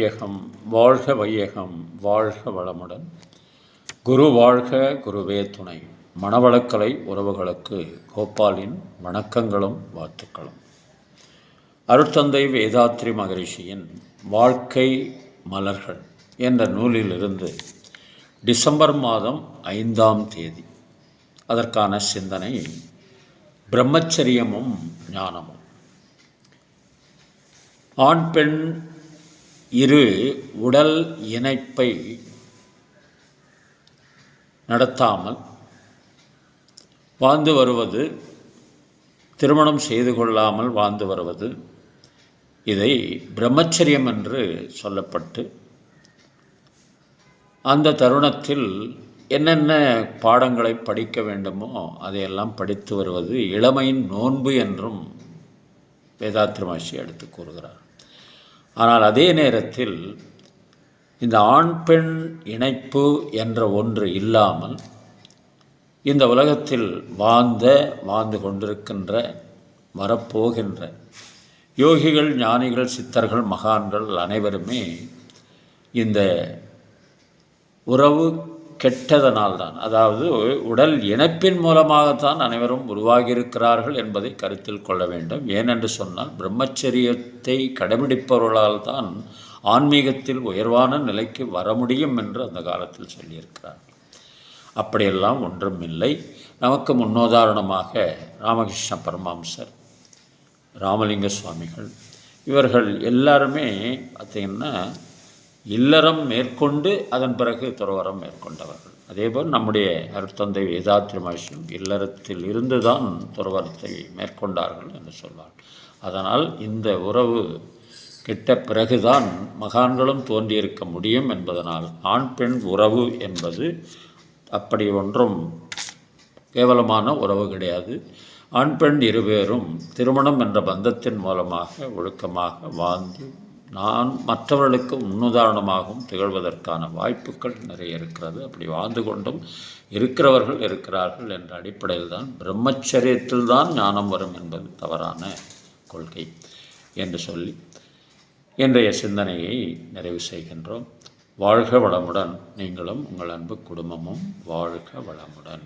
வையகம் வாழ்க வையகம் வாழ்க வளமுடன். குரு வாழ்க குருவே துணை. மணவளக்கலை உறவுகளுக்கு கோபாலின் வணக்கங்களும் வாழ்த்துக்களும். அருட்தந்தை வேதாத்ரி மகரிஷியின் வாழ்க்கை மலர்கள் என்ற நூலிலிருந்து டிசம்பர் மாதம் ஐந்தாம் தேதி. அதற்கான சிந்தனை பிரம்மச்சரியமும் ஞானமும். ஆண் பெண் இரு உடல் இணைப்பை நடத்தாமல் வாழ்ந்து வருவது திருமணம் செய்து கொள்ளாமல் வாழ்ந்து வருவது இதை பிரம்மச்சரியம் என்று சொல்லப்பட்டு அந்த தருணத்தில் என்னென்ன பாடங்களை படிக்க வேண்டுமோ அதையெல்லாம் படித்து வருவது இளமையின் நோன்பு என்றும் வேதாத்திரி எடுத்து கூறுகிறார். ஆனால் அதே நேரத்தில் இந்த ஆண் பெண் இணைப்பு என்ற ஒன்று இல்லாமல் இந்த உலகத்தில் வாழ்ந்த வாழ்ந்து கொண்டிருக்கின்ற வரப்போகின்ற யோகிகள் ஞானிகள் சித்தர்கள் மகான்கள் அனைவருமே இந்த உறவு கெட்டதனால்தான். அதாவது உடல் இணைப்பின் மூலமாகத்தான் அனைவரும் உருவாகியிருக்கிறார்கள் என்பதை கருத்தில் கொள்ள வேண்டும். ஏனென்று சொன்னால் பிரம்மச்சரியத்தை கடைபிடிப்பவர்களால் தான் ஆன்மீகத்தில் உயர்வான நிலைக்கு வர முடியும் என்று அந்த காலத்தில் சொல்லியிருக்கிறார். அப்படியெல்லாம் ஒன்றும் இல்லை. நமக்கு முன்னுதாரணமாக ராமகிருஷ்ண பரமாம்சர் ராமலிங்க சுவாமிகள் இவர்கள் எல்லாருமே பார்த்திங்கன்னா இல்லறம் மேற்கொண்டு அதன் பிறகு துறவரம் மேற்கொண்டவர்கள். அதேபோல் நம்முடைய அருத்தந்தை வேதாத்திரி மகிஷம் இல்லறத்தில் இருந்து தான் துறவரத்தை மேற்கொண்டார்கள் என்று சொல்வார். அதனால் இந்த உறவு கிட்ட பிறகுதான் மகான்களும் தோன்றியிருக்க முடியும் என்பதனால் ஆண் பெண் உறவு என்பது அப்படி ஒன்றும் கேவலமான உறவு கிடையாது. ஆண் பெண் இருவேரும் திருமணம் என்ற பந்தத்தின் மூலமாக ஒழுக்கமாக வாழ்ந்து நான் மற்றவர்களுக்கு முன்னுதாரணமாகவும் திகழ்வதற்கான வாய்ப்புகள் நிறைய இருக்கிறது. அப்படி வாழ்ந்து கொண்டும் இருக்கிறவர்கள் இருக்கிறார்கள் என்ற அடிப்படையில் தான் பிரம்மச்சரியத்தில் தான் ஞானம் வரும் என்பது தவறான கொள்கை என்று சொல்லி இன்றைய சிந்தனையை நிறைவு செய்கின்றோம். வாழ்க வளமுடன். நீங்களும் உங்கள் அன்பு குடும்பமும் வாழ்க வளமுடன்.